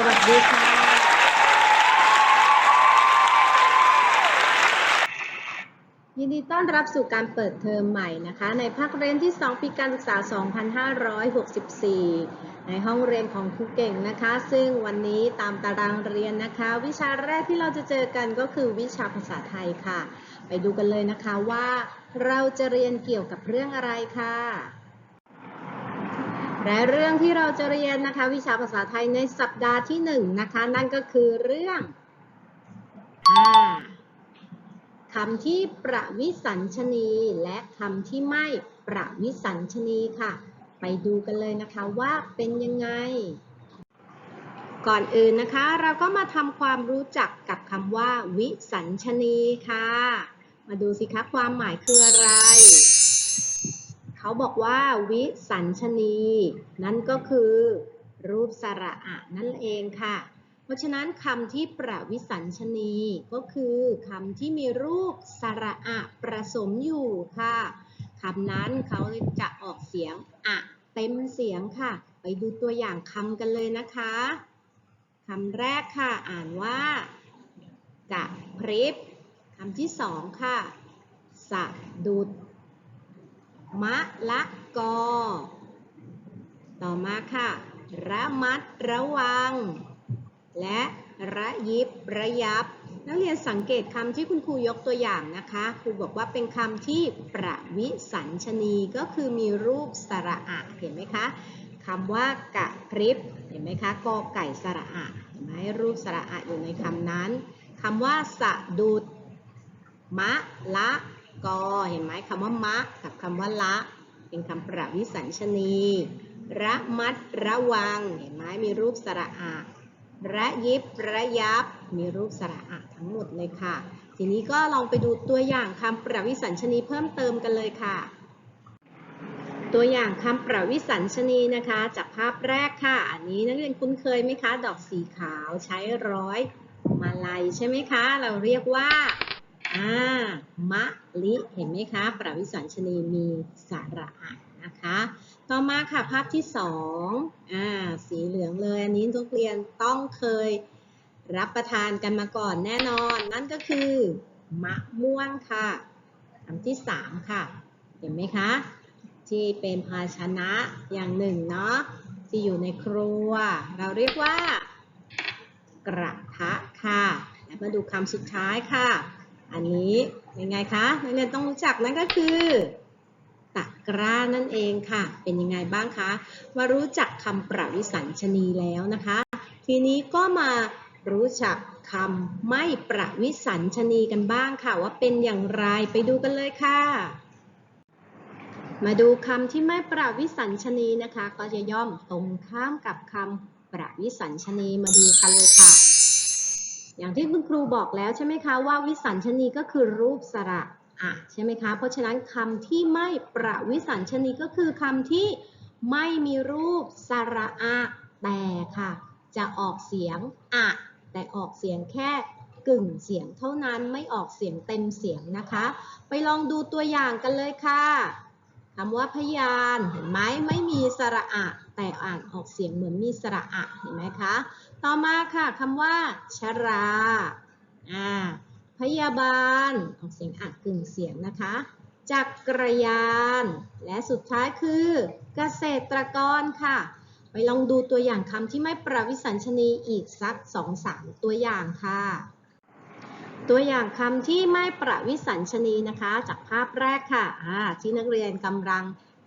สวัสดีค่ะ ยินดีต้อนรับสู่การเปิดเทอมใหม่นะคะ ในภาคเรียนที่ 2 ปีการศึกษา 2564 ในห้องเรียนของครูเก่งนะคะ ซึ่งวันนี้ตามตารางเรียนนะคะ วิชาแรกที่เราจะเจอกันก็คือวิชาภาษาไทยค่ะ ไปดูกันเลยนะคะว่าเราจะเรียนเกี่ยวกับเรื่องอะไรค่ะ และเรื่องที่เราจะเรียนนะคะ วิชาภาษาไทยในสัปดาห์ที่หนึ่งนะคะ นั่นก็คือเรื่องอคำที่ประวิสัญชนี และคำที่ไม่ประวิสัญชนีค่ะ ไปดูกันเลยนะคะว่าเป็นยังไง ก่อนอื่นนะคะ เราก็มาทำความรู้จักกับคำว่า วิสัญชนีค่ะ มาดูสิคะความหมายคืออะไร เขาบอกว่าวิสัญชนี นั่นก็คือรูปสระอะนั่นเองค่ะ เพราะฉะนั้นคำที่ประวิสัญชนีก็คือคำที่มีรูปสระอะประสมอยู่ค่ะคำนั้นเขาจะออกเสียงอะเต็มเสียงค่ะ ไปดูตัวอย่างคำกันเลยนะคะคำแรกค่ะอ่านว่ากะพริบคำที่สองค่ะ สะดุด มะละกอ ต่อมาค่ะ ระมัดระวัง และระยิบระยับ นักเรียนสังเกตคำที่คุณครูยกตัวอย่างนะคะ ครูบอกว่าเป็นคำที่ประวิสัญชนีก็คือมีรูปสระอะเห็นไหมคะคำว่ากะพริบเห็นไหมคะกอไก่สระอะเห็นไหมรูปสระอะอยู่ในคำนั้นคำว่าสะดุด มะละ กอเห็นไหมคำว่ามะกับคำว่าละ เป็นคำประวิสัญชนีระมัดระวัง เห็นไหมมีรูปสระอะระยิบระยับ มีรูปสระอะทั้งหมดเลยค่ะ ทีนี้ก็ลองไปดูตัวอย่างคำประวิสัญชนีเพิ่มเติมกันเลยค่ะ ตัวอย่างคำประวิสัญชนีนะคะ จากภาพแรกค่ะ อันนี้นักเรียนคุ้นเคยไหมคะ ดอกสีขาวใช้ร้อยมาลัยใช่ไหมคะ เราเรียกว่า อ่ามะลิเห็นไหมคะประวิสัญชนีมีสาระอะนะคะ ต่อมาค่ะภาพที่สองอ่าสีเหลืองเลยอันนี้ทุกเรียนต้องเคยรับประทานกันมาก่อนแน่นอน นั่นก็คือ มะม่วงค่ะคำที่สามค่ะ เห็นไหมคะ ที่เป็นภาชนะอย่างหนึ่งเนาะที่อยู่ในครัว เราเรียกว่า กระทะค่ะ แล้วมาดูคำสุดท้ายค่ะ อันนี้ยังไงคะนักเรียนต้องรู้จักนั่นก็คือตะกร้านั่นเองค่ะ เป็นยังไงบ้างคะมารู้จักคำประวิสัญชนีแล้วนะคะ ทีนี้ก็มารู้จักคำไม่ประวิสัญชนีกันบ้างค่ะ ว่าเป็นอย่างไรไปดูกันเลยค่ะ มาดูคำที่ไม่ประวิสัญชนีนะคะ ก็จะย่อมตรงข้ามกับคำประวิสัญชนีมาดูกันเลยค่ะ อย่างที่คุณครูบอกแล้วใช่ไหมคะว่าวิสัญชนีก็คือรูปสระอะใช่ไหมคะ เพราะฉะนั้นคำที่ไม่ประวิสัญชนีก็คือคำที่ไม่มีรูปสระอะ แต่ค่ะ จะออกเสียงอะแต่ออกเสียงแค่กึ่งเสียงเท่านั้นไม่ออกเสียงเต็มเสียงนะคะ ไปลองดูตัวอย่างกันเลยค่ะ คำว่าพยานเห็นไหมไม่มีสระอะ แต่อ่านออกเสียงเหมือนมีสระอะเห็นไหมคะ ต่อมาค่ะคำว่า ชราอ่าพยาบาลออกเสียงอัดกึ่งเสียงนะคะจักรยาน และสุดท้ายคือเกษตรกรค่ะ ไปลองดูตัวอย่างคำที่ไม่ประวิสัญชนีอีกสักสองสามตัวอย่างค่ะ ตัวอย่างคำที่ไม่ประวิสัญชนีนะคะ จากภาพแรกค่ะที่นักเรียนกำลัง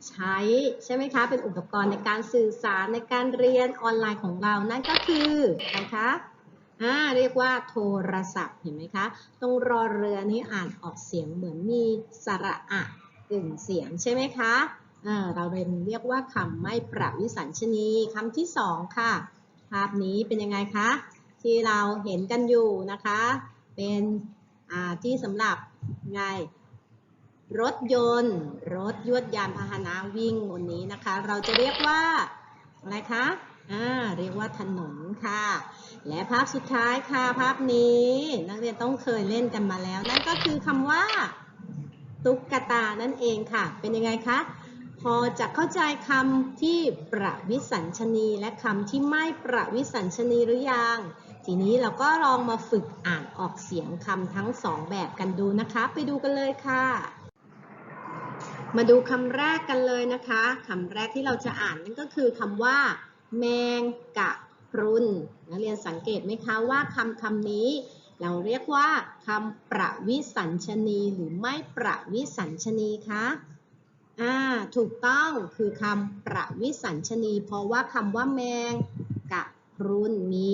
ใช้ใช่ไหมคะ เป็นอุปกรณ์ในการสื่อสารในการเรียนออนไลน์ของเรานั่นก็คือนะคะอ่าเรียกว่าโทรศัพท์เห็นไหมคะ ตรงรอเรือนี้อ่านออกเสียงเหมือนมีสระอะกึ่งเสียงใช่ไหมคะอ่าเราเรียนเรียกว่าคำไม่ประวิสัญชนีคำที่สองค่ะ ภาพนี้เป็นยังไงคะ ที่เราเห็นกันอยู่นะคะ เป็นที่สำหรับไงรถยนต์ รถยวดยานพาหนะวิ่งบนนี้นะคะ เราจะเรียกว่าอะไรคะอ่าเรียกว่าถนนค่ะ และภาพสุดท้ายค่ะภาพนี้ นักเรียนต้องเคยเล่นกันมาแล้ว นั่นก็คือคำว่า ตุ๊กตานั่นเองค่ะ เป็นยังไงคะพอจะเข้าใจคำที่ประวิสัญชนีและคำที่ไม่ประวิสัญชนีหรือยัง ทีนี้เราก็ลองมาฝึกอ่านออกเสียงคำทั้งสองแบบกันดูนะคะ ไปดูกันเลยค่ะ มาดูคำแรกกันเลยนะคะคำแรกที่เราจะอ่านนั่นก็คือคำว่า แมงกะพรุนนักเรียนสังเกตไหมคะว่าคำคำนี้ เราเรียกว่าคำประวิสัญชนีหรือไม่ประวิสัญชนีคะอ่าถูกต้องคือคำประวิสัญชนี เพราะว่าคำว่าแมงกะพรุนมี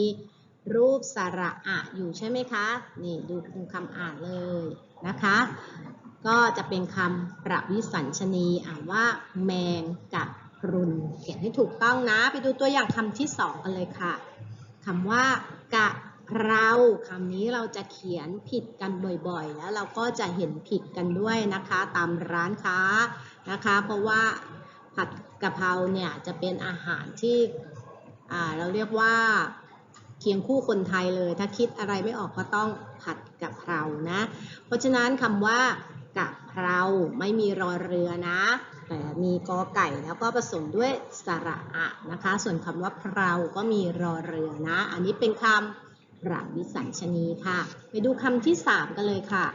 รูปสระอะอยู่ใช่ไหมคะ นี่ดูดูคำอ่านเลยนะคะ ก็จะเป็นคำประวิสัญชนีอ่านว่าแมงกะพรุนเขียนให้ถูกต้องนะ ไปดูตัวอย่างคำที่สองกันเลยค่ะคำว่ากะเพราคำนี้เราจะเขียนผิดกันบ่อยๆ แล้วเราก็จะเห็นผิดกันด้วยนะคะ ตามร้านค้านะคะ เพราะว่าผัดกะเพราเนี่ยจะเป็นอาหารที่เราเรียกว่า เคียงคู่คนไทยเลย ถ้าคิดอะไรไม่ออกก็ต้องผัดกะเพรานะ เพราะฉะนั้นคำว่ากะเพราไม่มีรอเรือนะ แต่มีกอไก่แล้วก็ผสมด้วยสระอะนะคะ ส่วนคำว่าเพราก็มีรอเรือนะ อันนี้เป็นคำประวิสัญชนีค่ะ ไปดูคำที่สามกันเลยค่ะ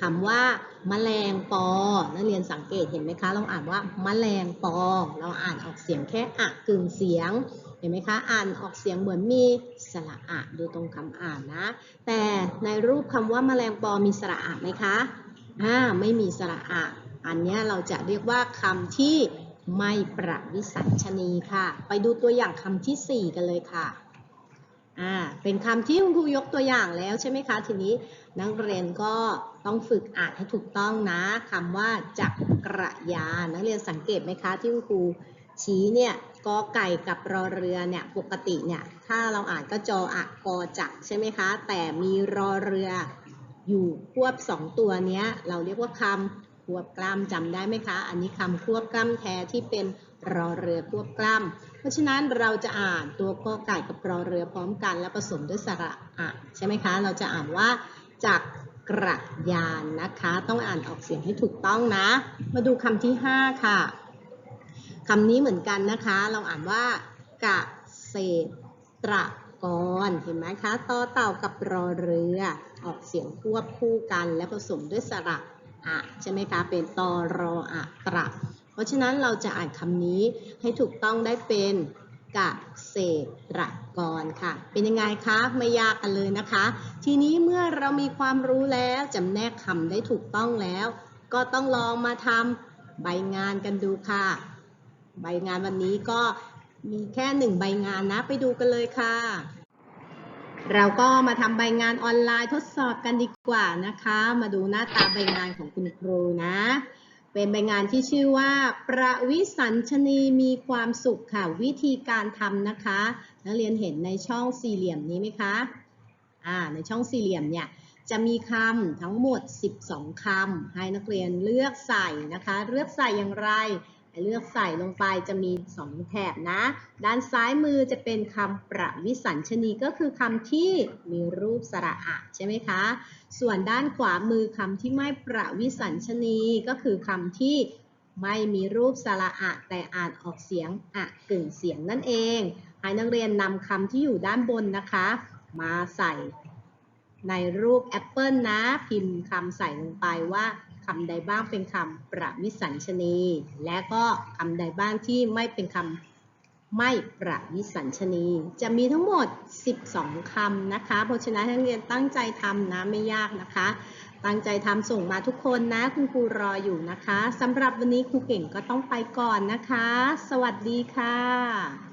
คำว่าแมลงปอ นักเรียนสังเกตเห็นไหมคะลองอ่านว่าแมลงปอ เราอ่านออกเสียงแค่อะกึ่งเสียง เห็นไหมคะ อ่านออกเสียงเหมือนมีสระอะดูตรงคำอ่านนะ แต่ในรูปคำว่าแมลงปอมีสระอะไหมคะอ่าไม่มีสระอะอันนี้เราจะเรียกว่าคำที่ไม่ประวิสัญชนีค่ะ ไปดูตัวอย่างคำที่ 4 กันเลยค่ะอ่าเป็นคำที่คุณครูยกตัวอย่างแล้วใช่ไหมคะ ทีนี้นักเรียนก็ต้องฝึกอ่านให้ถูกต้องนะคำว่าจักรยานนักเรียนสังเกตไหมคะที่คุณครู ชี้เนี่ยกอไก่กับรอเรือเนี่ยปกติเนี่ยถ้าเราอ่านก็จออะกอจักใช่ไหมคะ แต่มีรอเรืออยู่ควบสองตัวเนี้ยเราเรียกว่าคำควบกล้ำจำได้ไหมคะ อันนี้คำควบกล้ำแท้ที่เป็นรอเรือควบกล้ำเพราะฉะนั้นเราจะอ่านตัวกอไก่กับรอเรือพร้อมกัน แล้วผสมด้วยสระอะใช่ไหมคะ เราจะอ่านว่าจักกระยานนะคะ ต้องอ่านออกเสียงให้ถูกต้องนะ มาดูคำที่ 5 ค่ะ คำนี้เหมือนกันนะคะ เราอ่านว่ากะเศตรกรเห็นไหมคะต่อเต่ากับรอเรือ ออกเสียงควบคู่กันและผสมด้วยสระอะใช่ไหมคะ เป็นตอรออะตระ เพราะฉะนั้นเราจะอ่านคำนี้ให้ถูกต้องได้เป็นกะเศตรกรค่ะ เป็นยังไงคะไม่ยากกันเลยนะคะ ทีนี้เมื่อเรามีความรู้แล้วจำแนกคำได้ถูกต้องแล้ว ก็ต้องลองมาทำใบงานกันดูค่ะ ใบงานวันนี้ก็มีแค่หนึ่งใบงานนะ ไปดูกันเลยค่ะ เราก็มาทำใบงานออนไลน์ทดสอบกันดีกว่านะคะ มาดูหน้าตาใบงานของคุณครูนะ เป็นใบงานที่ชื่อว่า ประวิสัญชนีมีความสุขค่ะ วิธีการทำนะคะ นักเรียนเห็นในช่องสี่เหลี่ยมนี้ไหมคะ อ่า ในช่องสี่เหลี่ยมเนี่ยจะมีคำทั้งหมด 12 คำให้นักเรียนเลือกใส่นะคะ เลือกใส่อย่างไร เลือกใส่ลงไปจะมี 2 แถบนะ ด้านซ้ายมือจะเป็นคำประวิสัญชนีก็คือคำที่มีรูปสระอะใช่ไหมคะ ส่วนด้านขวามือคำที่ไม่ประวิสัญชนีก็คือคำที่ไม่มีรูปสระอะแต่อ่านออกเสียงอะกึ่งเสียงนั่นเอง ให้นักเรียนนำคำที่อยู่ด้านบนนะคะ มาใส่ในรูปแอปเปิลนะ พิมพ์คำใส่ลงไปว่า คำใดบ้างเป็นคำประวิสัญชนี และก็คำใดบ้างที่ไม่เป็นคำไม่ประวิสัญชนี จะมีทั้งหมด 12คำนะคะ เพราะฉะนั้นนักเรียนตั้งใจทำนะไม่ยากนะคะ ตั้งใจทำส่งมาทุกคนนะ คุณครูรออยู่นะคะสำหรับวันนี้ครูเก่งก็ต้องไปก่อนนะคะ สวัสดีค่ะ